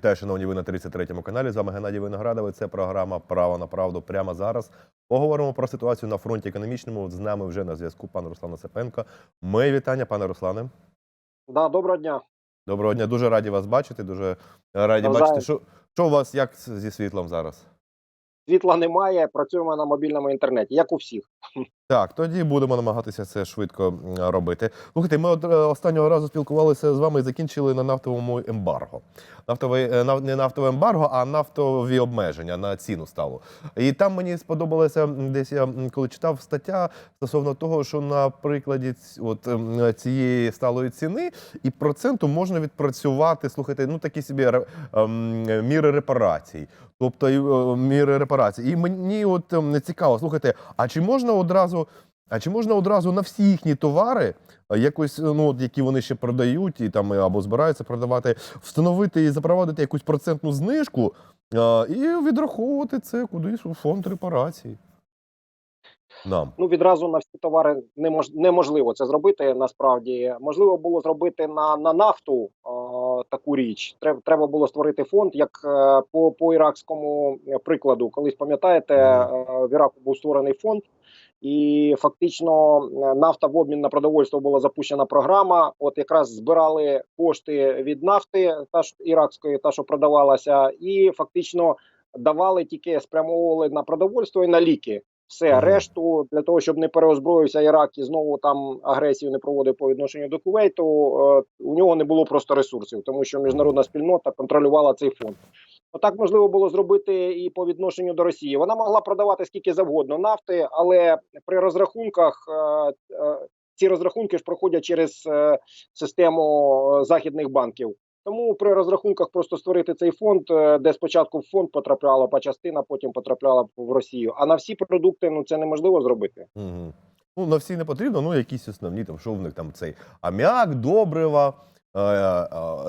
Вітаю, шановні, ви на 33-му каналі. З вами Геннадій Виноградовий. Це програма Право на правду прямо зараз. Поговоримо про ситуацію на фронті економічному. З нами вже на зв'язку пан Руслан Осипенко. Мої вітання, пане Руслане. Да, доброго дня. Доброго дня. Дуже раді вас бачити. Дуже раді Навзаєм. бачити. Що, що у вас як зі світлом зараз? Світла немає, працюємо на мобільному інтернеті, як у всіх. Так, тоді будемо намагатися це швидко робити. Слухайте, ми е, останнього разу спілкувалися з вами і закінчили на нафтовому ембарго. Нафтовий е, не нафтове ембарго, а нафтові обмеження на ціну стало. І там мені сподобалося десь я коли читав стаття стосовно того, що на прикладі от ем, цієї сталої ціни і проценту можна відпрацювати. Слухайте, ну такі собі ем, міри репарацій. Тобто міри репарацій. І мені от ем, не цікаво, слухайте, а чи можна одразу, а чи можна одразу на всі їхні товари, е, якось, е, ну, от, які вони ще продають, і там е, або збираються продавати, встановити і запровадити якусь процентну знижку е, і відраховувати це кудись у фонд репарацій? Нам. Ну відразу на всі товари немож, неможливо це зробити. Насправді можливо було зробити на, на нафту е, таку річ. Треба, треба було створити фонд, як е, по, по іракському прикладу. Колись пам'ятаєте, е, в Іраку був створений фонд. І фактично е, нафта в обмін на продовольство була запущена програма. От якраз збирали кошти від нафти, та ж іракської, та що продавалася, і фактично давали тільки спрямовували на продовольство і на ліки. Все решту для того, щоб не переозброївся Ірак і знову там агресію не проводив по відношенню до Кувейту. е, У нього не було просто ресурсів, тому що міжнародна спільнота контролювала цей фонд. Отак можливо було зробити і по відношенню до Росії. Вона могла продавати скільки завгодно нафти, але при розрахунках е, е, ці розрахунки ж проходять через е, систему західних банків. Тому при розрахунках просто створити цей фонд, де спочатку в фонд потрапляла по частина, потім потрапляла в Росію. А на всі продукти ну це неможливо зробити. Угу. Ну, на всі не потрібно, ну якісь основні, там, що в них там цей аміак, добрива,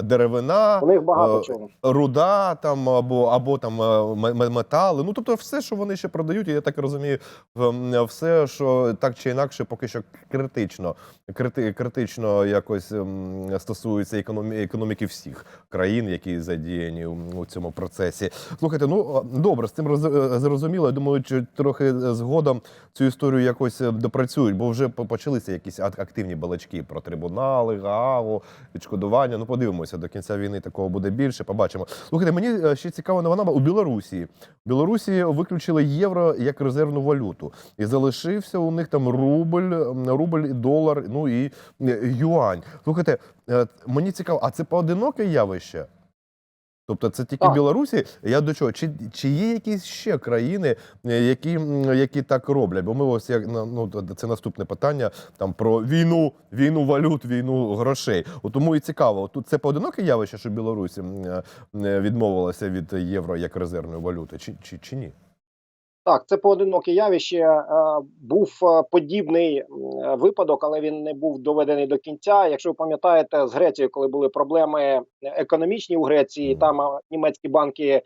деревина. У них багато Е, чого. руда там або, або там е, ме- ме- метали. Ну тобто, все, що вони ще продають, і я так розумію, все, що так чи інакше, поки що критично, крити, критично якось ем, стосується економі, економіки всіх країн, які задіяні у, цьому процесі. Слухайте, ну е, добре, з цим роз- е, зрозуміло. Я думаю, що трохи згодом цю історію якось е, допрацюють, бо вже почалися якісь активні балачки про трибунали, ГААГу, відшкодування. Ну, подивимося, до кінця війни такого буде більше. Побачимо. Слухайте, мені е, ще цікава новина у Білорусі. В Білорусі виключили євро як резервну валюту, і залишився у них там рубль, рубль, і долар, ну і е, юань. Слухайте, е, мені цікаво, а це поодиноке явище? Тобто це тільки Так. Білорусі. Я до чого? Чи, чи є якісь ще країни, е, які, які так роблять? Бо ми ось як ну це наступне питання там про війну, війну валют, війну грошей. От тому і цікаво. Тут це поодиноке явище, що Білорусь м, е, е, відмовилася від євро як резервної валюти, чи, чи, чи ні? Так, це поодиноке явище. Е, Був е, подібний е, випадок, але він не був доведений до кінця. Якщо ви пам'ятаєте, з Грецією, коли були проблеми економічні у Греції, там німецькі банки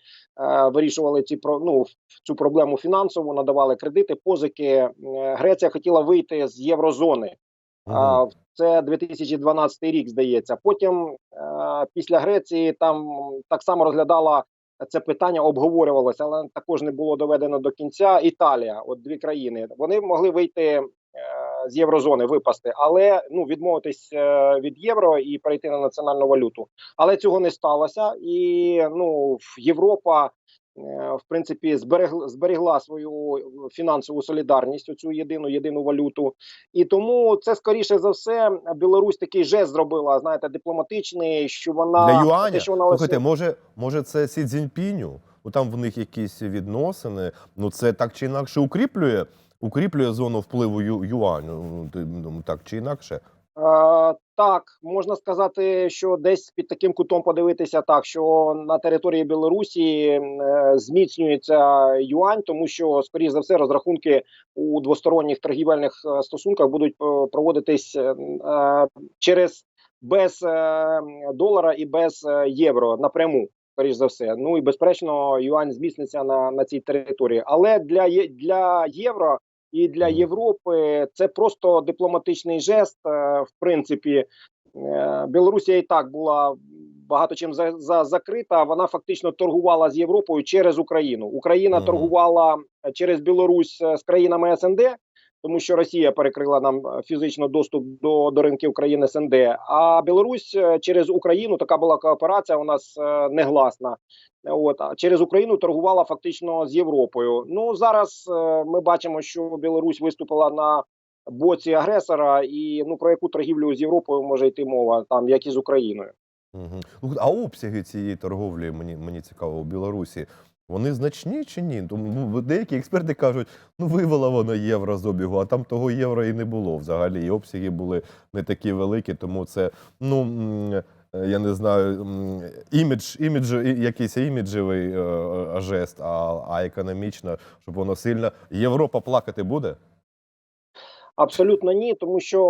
вирішували ці ну цю проблему фінансову, надавали кредити, позики. Греція хотіла вийти з єврозони. А, Це 2012 рік, здається. Потім після Греції там так само розглядала це питання, обговорювалося, але також не було доведено до кінця. Італія, от дві країни, вони могли вийти е, з єврозони, випасти, але ну відмовитись е, від євро і перейти на національну валюту. Але цього не сталося, і ну Європа. Е, В принципі, зберегла зберегла свою фінансову солідарність, цю єдину єдину валюту, і тому це скоріше за все Білорусь такий жест зробила, знаєте, дипломатичний, що вона Для юаня? те, що вона Слухайте, може, може, це Сі Цзіньпіню? Ну там в них якісь відносини. Ну це так чи інакше укріплює, укріплює зону впливу ю, юаню. Ну, ну, так чи інакше. Е, так, можна сказати, що десь під таким кутом подивитися, так що на території Білорусі е, зміцнюється юань, тому що, скоріш за все, розрахунки у двосторонніх торгівельних е, стосунках будуть проводитись через без долара і без євро напряму. Скоріш за все, ну і безперечно, юань зміцниться на, на цій території. Але для для євро і для Європи це просто дипломатичний жест. е, В принципі, Е, Білорусія і так була багато чим за, за закрита. Вона фактично торгувала з Європою через Україну. Україна Мгм. торгувала е, через Білорусь з країнами СНД, тому що Росія перекрила нам е, фізично доступ до, до ринків країн СНД. А Білорусь е, через Україну така була кооперація. У нас е, негласна. От а через Україну торгувала фактично з Європою. Ну зараз ми бачимо, що Білорусь виступила на боці агресора, і ну про яку торгівлю з Європою може йти мова, там як і з Україною. Угу. А обсяги цієї торговлі мені, мені цікаво у Білорусі. Вони значні чи ні? Тому ну, деякі експерти кажуть, ну вивела вона євро з обігу, а там того євро і не було взагалі. І обсяги були не такі великі, тому це ну. е, Я не знаю, імідж, імідж, якийсь іміджевий е, е, жест, а, а економічно, щоб воно сильно. Європа плакати буде? Абсолютно ні, тому що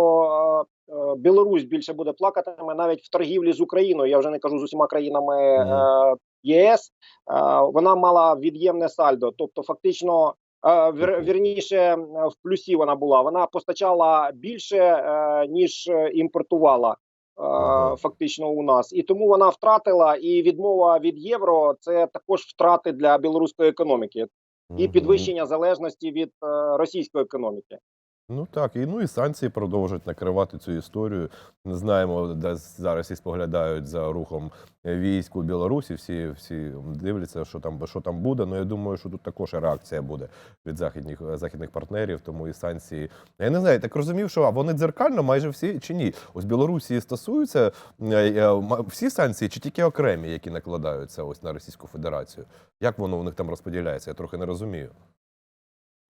е, е, Білорусь більше буде плакатиме навіть в торгівлі з Україною. Я вже не кажу з усіма країнами е, ЄС. Е, вона мала від'ємне сальдо, тобто фактично. вір- Вірніше в плюсі вона була. Вона постачала більше ніж імпортувала фактично у нас, і тому вона втратила. І відмова від євро це також втрати для білоруської економіки і підвищення залежності від російської економіки. Ну так, і ну і санкції продовжують накривати цю історію. Не знаємо, де зараз і споглядають за рухом військ у Білорусі. Всі всі дивляться, що там що там буде. Ну я думаю, що тут також реакція буде від західних західних партнерів. Тому і санкції. Я не знаю, так розумів, що вони дзеркально майже всі чи ні? Ось Білорусі стосуються е, е, всі санкції, чи тільки окремі, які накладаються ось на Російську Федерацію. Як воно у них там розподіляється? Я трохи не розумію.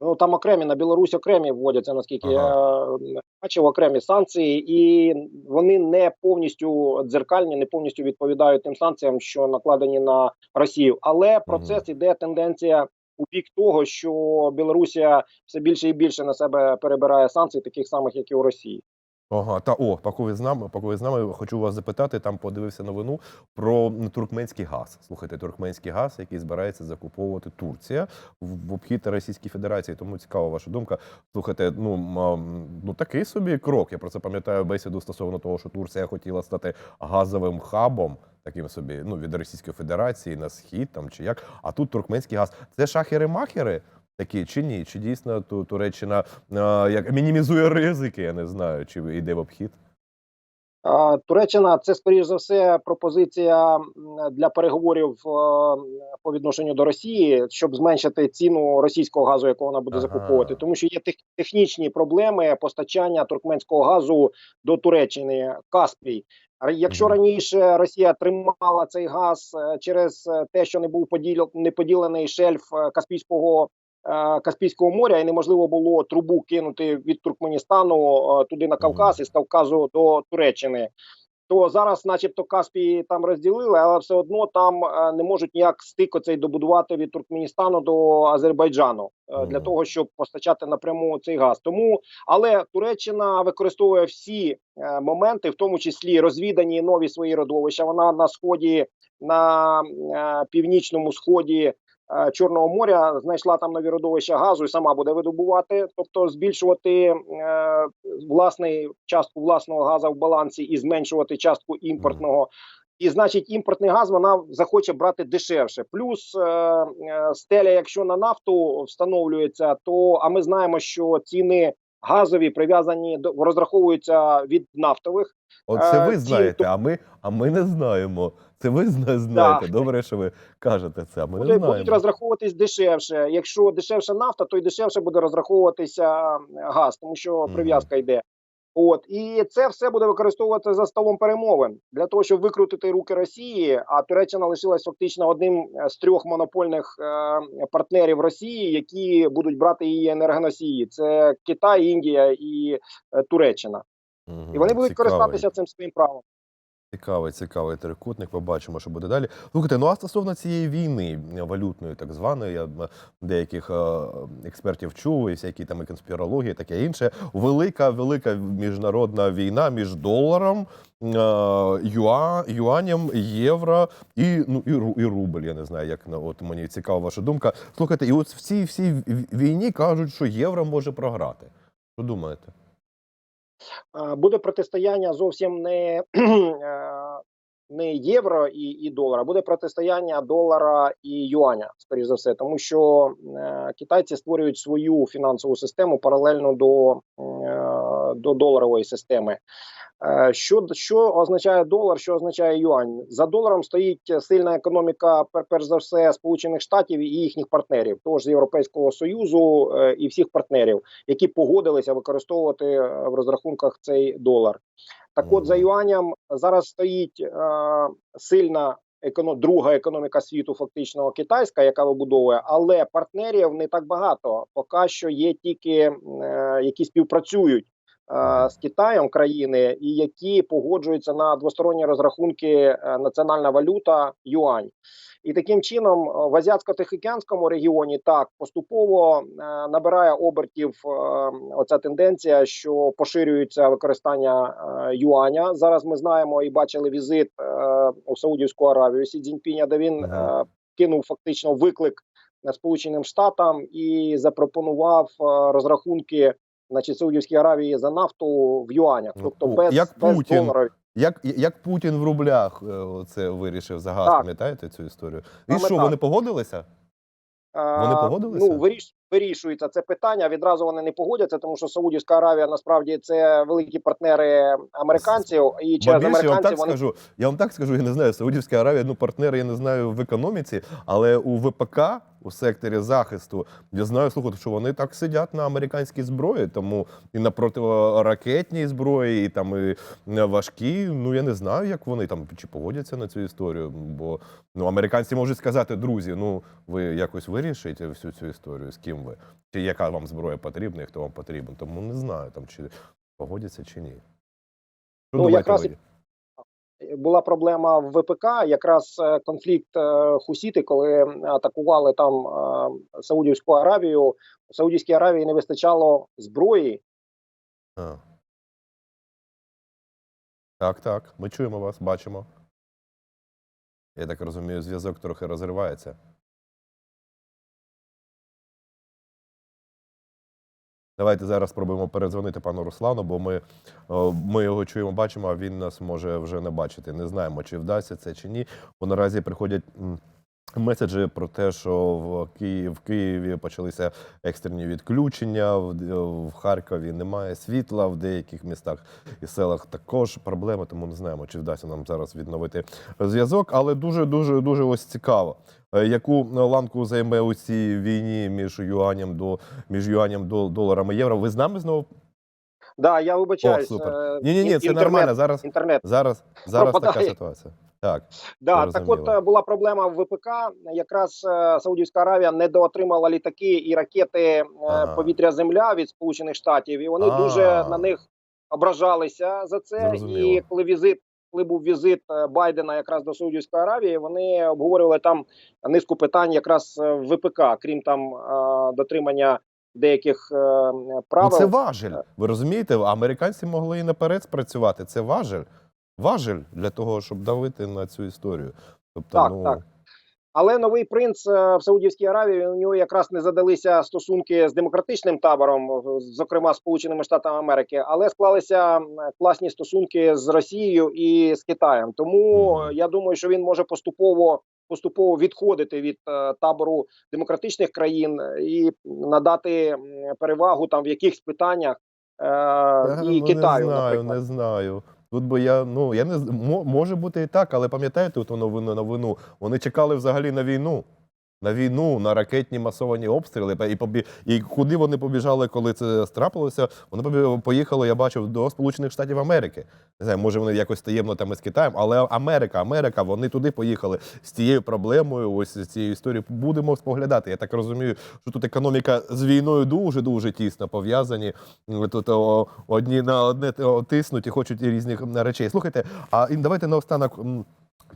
Ну там окремі на Білорусь окремі вводяться, наскільки я е, бачив, окремі санкції, і вони не повністю дзеркальні, не повністю відповідають тим санкціям, що накладені на Росію. Але процес іде тенденція у бік того, що Білорусія все більше і більше на себе перебирає санкцій, таких самих, як і у Росії. Ага, та о, поки ви з нами, поки ви з нами, хочу вас запитати. Там подивився новину про туркменський газ. Слухайте, туркменський газ, який збирається закуповувати Турція в, обхід Російської Федерації. Тому цікава ваша думка. Слухайте, ну ну такий собі крок. Я про це пам'ятаю бесіду стосовно того, що Турція хотіла стати газовим хабом. Таким собі, ну від Російської Федерації на схід там чи як. А тут туркменський газ. Це шахери-махери такі чи ні? Чи дійсно ту Туреччина е, як мінімізує ризики? Я не знаю, чи йде в обхід. Туреччина це скоріш за все пропозиція для переговорів по відношенню до Росії, щоб зменшити ціну російського газу, якого вона буде Ага. закуповувати, тому що є технічні проблеми постачання туркменського газу до Туреччини Каспій. Якщо раніше Росія тримала цей газ е, через е, те, що не був поділ... не поділений шельф е, Каспійського Каспійського моря, і неможливо було трубу кинути від Туркменістану е, туди на Кавказ і з Кавказу до Туреччини. То зараз, начебто, Каспій там розділили, але все одно там е, не можуть ніяк стик оцей добудувати від Туркменістану до Азербайджану е, для того, щоб постачати напряму цей газ. Тому але Туреччина використовує всі е, моменти, в тому числі розвідані нові свої родовища. Вона на сході, на е, північному сході е, Чорного моря знайшла там нові родовища газу і сама буде видобувати, тобто збільшувати е, власний частку власного газу в балансі і зменшувати частку імпортного. І значить, імпортний газ вона захоче брати дешевше. Плюс е, е, стеля, якщо на нафту встановлюється, то а ми знаємо, що ціни газові прив'язані до розраховуються від нафтових. Оце Е, ви ті, знаєте, хто- а ми, а ми не знаємо. Це ви зна- знаєте. Добре, що ви кажете це. Ми не Буде, будуть знаємо. розраховуватись дешевше. Якщо дешевша нафта, то й дешевше буде розраховуватися газ, тому що прив'язка йде. От і це все буде використовувати за столом перемовин для того, щоб викрутити руки Росії. А Туреччина лишилась фактично одним е, з трьох монопольних е, партнерів Росії, які будуть брати її енергоносії. Це Китай, Індія і е, Туреччина. Мгм, І вони будуть цікавий. користатися цим своїм правом. Цікавий, цікавий трикутник. Побачимо, що буде далі. Слухайте, ну а стосовно цієї війни е, валютної, так званої, я м, деяких е, експертів чув, і всякі там і конспірології, таке інше. Велика, велика міжнародна війна між доларом, е, юа, юанем, євро і ну і, і рубль. Я не знаю, як на от мені цікава ваша думка. Слухайте, і от в цій всій війні кажуть, що євро може програти. Що думаєте? Буде протистояння зовсім не не євро і, і долара, буде протистояння долара і юаня, скоріш за все, тому що е, китайці створюють свою фінансову систему паралельно до, е, до доларової системи. Е, Що, що означає долар, що означає юань? За доларом стоїть сильна економіка, перш за все, Сполучених Штатів і їхніх партнерів, того ж з Європейського Союзу е, і всіх партнерів, які погодилися використовувати е, в розрахунках цей долар. Так, от за Мгм. юаням зараз стоїть е, сильна еконо, друга економіка світу, фактично китайська, яка вибудовує, але партнерів не так багато. Поки що є тільки е, які співпрацюють з Китаєм країни, і які погоджуються на двосторонні розрахунки е, національна валюта юань. І таким чином е, в азіатсько-тихоокеанському регіоні так поступово е, набирає обертів е, оця тенденція, що поширюється використання е, юаня. Зараз ми знаємо і бачили візит е, у Саудівську Аравію Сі Цзіньпіня, де він е, кинув фактично виклик е, Сполученим Штатам і запропонував е, розрахунки. Значить, Саудівській Аравії за нафту в юанях, Ну, тобто без, як без Путін. доларів. Як, як Путін в рублях е, це вирішив за газ, пам'ятаєте цю історію? І Саме що, так. вони погодилися? Вони погодилися? Ну, виріш, вирішується це питання. Відразу вони не погодяться, тому що Саудівська Аравія насправді це великі партнери американців, і через більше, я вам так вони скажу, я вам так скажу, я не знаю, Саудівська Аравія, ну партнери, я не знаю в економіці, але у ВПК, у секторі захисту, я знаю, слухайте, що вони так сидять на американській зброї, тому і на протиракетній зброї, і там і важкі. Ну я не знаю, як вони там чи погодяться на цю історію. Бо ну американці можуть сказати, друзі, ну ви якось вирішите всю цю історію, з ким ви, чи яка вам зброя потрібна, і хто вам потрібен. Тому не знаю там, чи погодяться чи ні. Що Ну, думаєте якраз ви? Була проблема в ВПК, якраз е, конфлікт е, Хусіти, коли атакували там е, Саудівську Аравію. У Саудівській Аравії не вистачало зброї. А. Так, так. Ми чуємо вас, бачимо. Я так розумію, зв'язок трохи розривається. Давайте зараз спробуємо передзвонити пану Руслану, бо ми, ми його чуємо, бачимо, а він нас може вже не бачити. Не знаємо, чи вдасться це чи ні. Бо наразі приходять меседжі про те, що в Києві, в Києві почалися екстрені відключення, в, в Харкові немає світла, в деяких містах і селах також проблеми, тому не знаємо, чи вдасться нам зараз відновити зв'язок. Але дуже дуже дуже ось цікаво, е, яку ланку займе у цій війні між юанем до між юанем до доларами євро. Ви з нами знову? Да, я О, супер. Ні, ні, ні, це інтернет, нормально. Зараз Інтернет. зараз зараз така ситуація. Так. Да, так от е, була проблема в ВПК. Якраз е, Саудівська Аравія недоотримала літаки і ракети е, Ага. повітря-земля від Сполучених Штатів, і вони А. дуже на них ображалися за це. Зрозуміло. І коли візит, коли був візит Байдена якраз до Саудівської Аравії, вони обговорювали там низку питань, якраз в ВПК, крім там дотримання деяких е, правил. Ну, це важель. Ви розумієте? Американці могли і наперед спрацювати. Це важель. Важель для того, щоб давити на цю історію. Тобто, Так, ну так. Але новий принц е, в Саудівській Аравії у нього якраз не задалися стосунки з демократичним табором, зокрема Сполученими Штатами Америки, але склалися класні стосунки з Росією і з Китаєм. Тому е, я думаю, що він може поступово поступово відходити від е, табору демократичних країн і надати перевагу там в якихось питаннях е, і ну, Китаю. Не знаю, наприклад. не знаю. Тут би я, ну я не може бути і так, але пам'ятаєте ту новину новину? Вони чекали взагалі на війну. На війну, на ракетні масовані обстріли. І, побі... і куди вони побіжали, коли це страпилося? Вони поїхали, я бачив, до Сполучених Штатів Америки. Не знаю, може вони якось таємно там із Китаєм, але Америка, Америка, вони туди поїхали з цією проблемою, ось з цією історією. Будемо споглядати. Я так розумію, що тут економіка з війною дуже дуже тісно пов'язані. Тут одні на одне тиснуть і хочуть різних речей. Слухайте, а і давайте наостанок.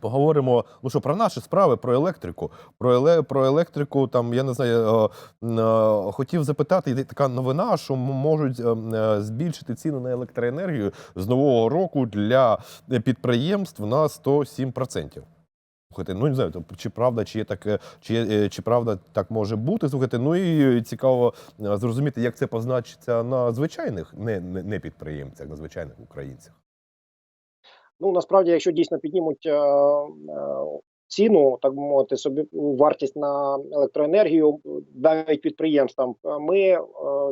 Поговоримо ну що про наші справи, про електрику. Про еле, про електрику, там я не знаю, е, е, хотів запитати. Є така новина, що можуть е, збільшити ціну на електроенергію з нового року для підприємств на 107%. Слухайте, ну не знаю, чи правда, чи є таке, чи, чи правда так може бути. Слухайте, ну і цікаво зрозуміти, як це позначиться на звичайних не, не, не підприємцях, на звичайних українцях. Ну насправді, якщо дійсно піднімуть е, е, ціну, так би мовити, собі вартість на електроенергію, навіть підприємствам, е, ми е,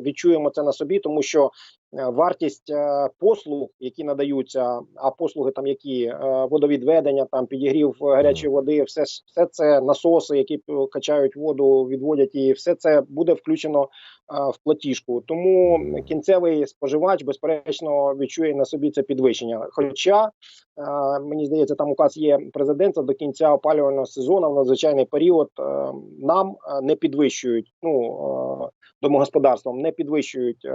відчуємо це на собі, тому що е, вартість е, послуг, які надаються, а послуги там які е, водовідведення, там підігрів е, гарячої води, все все це насоси, які е, качають воду, відводять її, все це буде включено е, в платіжку. Тому кінцевий споживач, безперечно, відчує на собі це підвищення. Хоча е, мені здається, там указ є президента до кінця опалювального сезону в надзвичайний період е, нам е, не підвищують. Ну е, домогосподарствам не підвищують е,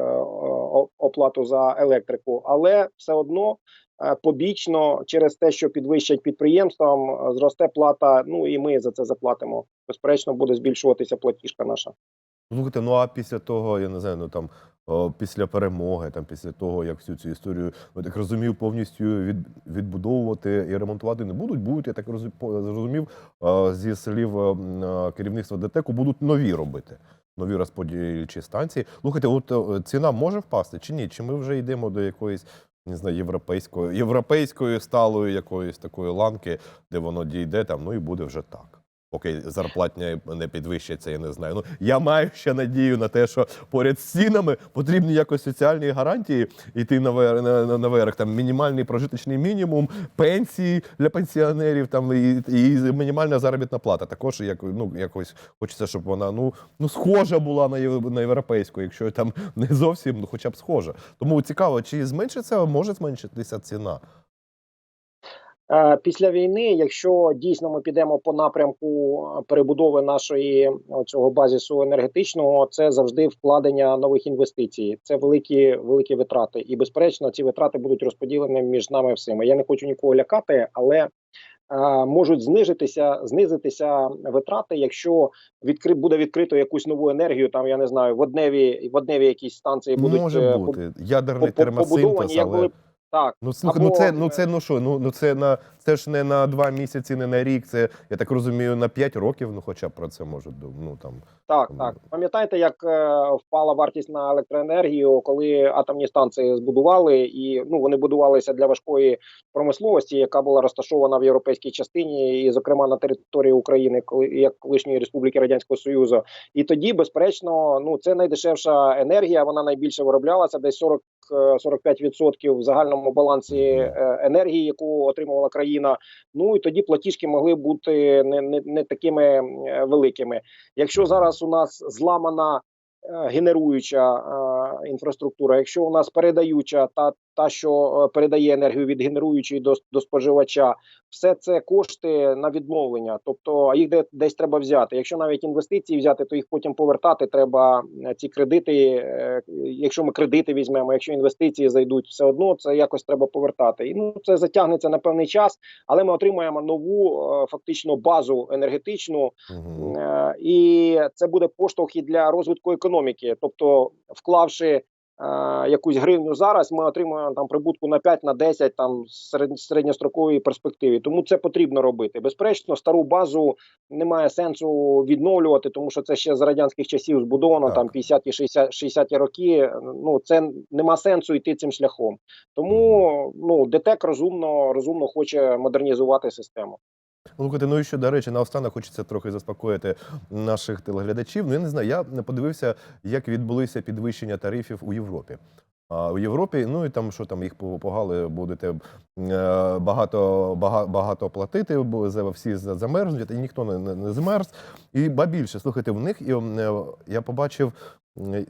оплату за електрику, але все одно. е, Побічно через те, що підвищать підприємствам, е, зросте плата. Ну і ми за це заплатимо. Безперечно, буде збільшуватися платіжка наша. Слухайте, ну а після того, я не знаю, ну там після перемоги, там після того, як всю цю історію, я так розумів, повністю від, відбудовувати і ремонтувати не будуть. Будуть, я так розу- по- зрозумів, е, зі слів е, м, е, керівництва ДТЕКу, будуть нові робити. Нові розподільчі станції. Слухайте, от е, ціна може впасти чи ні? Чи ми вже йдемо до якоїсь не знаю, європейської, європейської сталої якоїсь такої ланки, де воно дійде там, ну і буде вже так. Поки зарплатня не підвищиться, я не знаю. Ну я маю ще надію на те, що поряд з цінами потрібні якось соціальні гарантії йти на, на, наверх. Там мінімальний прожиточний мінімум, пенсії для пенсіонерів, там і, і мінімальна заробітна плата. Також як ну якось хочеться, щоб вона ну ну схожа була на на європейську, якщо там не зовсім, ну хоча б схожа. Тому цікаво, чи зменшиться, може зменшитися ціна. Е, Після війни, якщо дійсно ми підемо по напрямку е, перебудови нашої е, цього базису енергетичного, це завжди вкладення нових інвестицій. Це великі великі витрати, і безперечно, ці витрати будуть розподілені між нами всіми. Я не хочу нікого лякати, але е, можуть знижитися, знизитися витрати, якщо відкри буде відкрито якусь нову енергію. Там я не знаю, водневі водневі якісь станції будуть може бути ядерний термосинтез, але... так. Ну слухай, ну це ну е, це ну що? Ну ну це на це ж не на два місяці, не на рік. Це я так розумію, на п'ять років. Ну, хоча б про це можуть ну там. Так, Тому- так. Пам'ятаєте, як е, впала вартість на електроенергію, коли атомні станції збудували, і ну вони будувалися для важкої промисловості, яка була розташована в європейській частині, і, зокрема, на території України, коли як колишньої республіки Радянського Союзу. І тоді, безперечно, ну це найдешевша енергія. Вона найбільше вироблялася, десь 40 е, 45% в загальному балансі е, енергії, яку отримувала країна. Ну і тоді платіжки могли бути не, не, не такими великими. Якщо зараз у нас зламана е, генеруюча е, інфраструктура, якщо у нас передаюча та, та що е, передає енергію від генеруючої до, до споживача, все це кошти на відновлення, тобто їх де, десь треба взяти. Якщо навіть інвестиції взяти, то їх потім повертати треба. е, Ці кредити, е, якщо ми кредити візьмемо, якщо інвестиції зайдуть, все одно це якось треба повертати. І ну це затягнеться на певний час, але ми отримаємо нову фактично базу енергетичну. Угу. І це буде поштовх і для розвитку економіки. Тобто, вклавши якусь гривню зараз, ми отримуємо там прибутку на 5 на 10 там серед, середньостроковій перспективі. Тому це потрібно робити. Безперечно, стару базу немає сенсу відновлювати, тому що це ще з радянських часів збудовано Так. там 50-ті, 60 60-ті роки. Ну це нема сенсу йти цим шляхом. Тому ну ДТЕК розумно розумно хоче модернізувати систему. Слухайте, ну і що, до речі, наостанок хочеться трохи заспокоїти наших телеглядачів. Ну, я не знаю, я подивився, як відбулися підвищення тарифів у Європі. А у Європі, ну і там що там їх погали, будете е, багато, багато, багато платити, бо всі замерзнуть, і ніхто не, не, не змерз. І ба більше, слухайте, в них і, е, я побачив.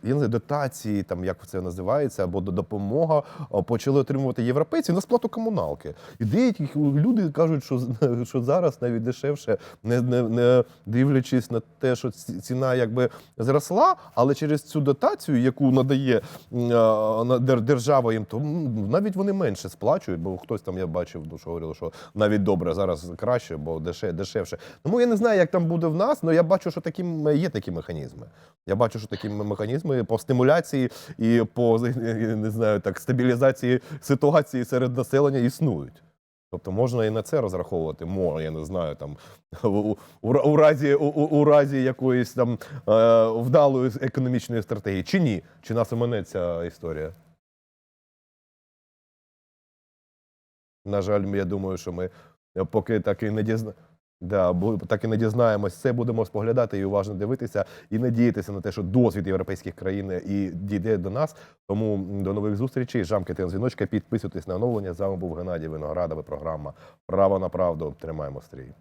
Я не дотації, там як це називається, або допомога почали отримувати європейці на сплату комуналки. І деякі люди кажуть, що, що зараз навіть дешевше, не, не, не дивлячись на те, що ціна якби зросла, але через цю дотацію, яку надає держава їм, то навіть вони менше сплачують, бо хтось там я бачив, ну, що говорили, що навіть добре зараз краще, бо деше, дешевше. Тому я не знаю, як там буде в нас, але я бачу, що такі є такі механізми. Я бачу, що такі м- механізми по стимуляції і по не знаю, так стабілізації ситуації серед населення існують. Тобто можна і на це розраховувати. Може, я не знаю, там у, у, у разі у, у, разі якоїсь там е, вдалої економічної стратегії, чи ні? Чи нас омине ця історія? На жаль, я думаю, що ми поки так і не дізна... Да, бо так і не дізнаємось. Це будемо споглядати і уважно дивитися, і надіятися на те, що досвід європейських країн і дійде до нас. Тому до нових зустрічей. жамки тим дзвіночка, підписуйтесь на оновлення. З вами був Геннадій Виноградова. програма Право на правду. Тримаємо стрій.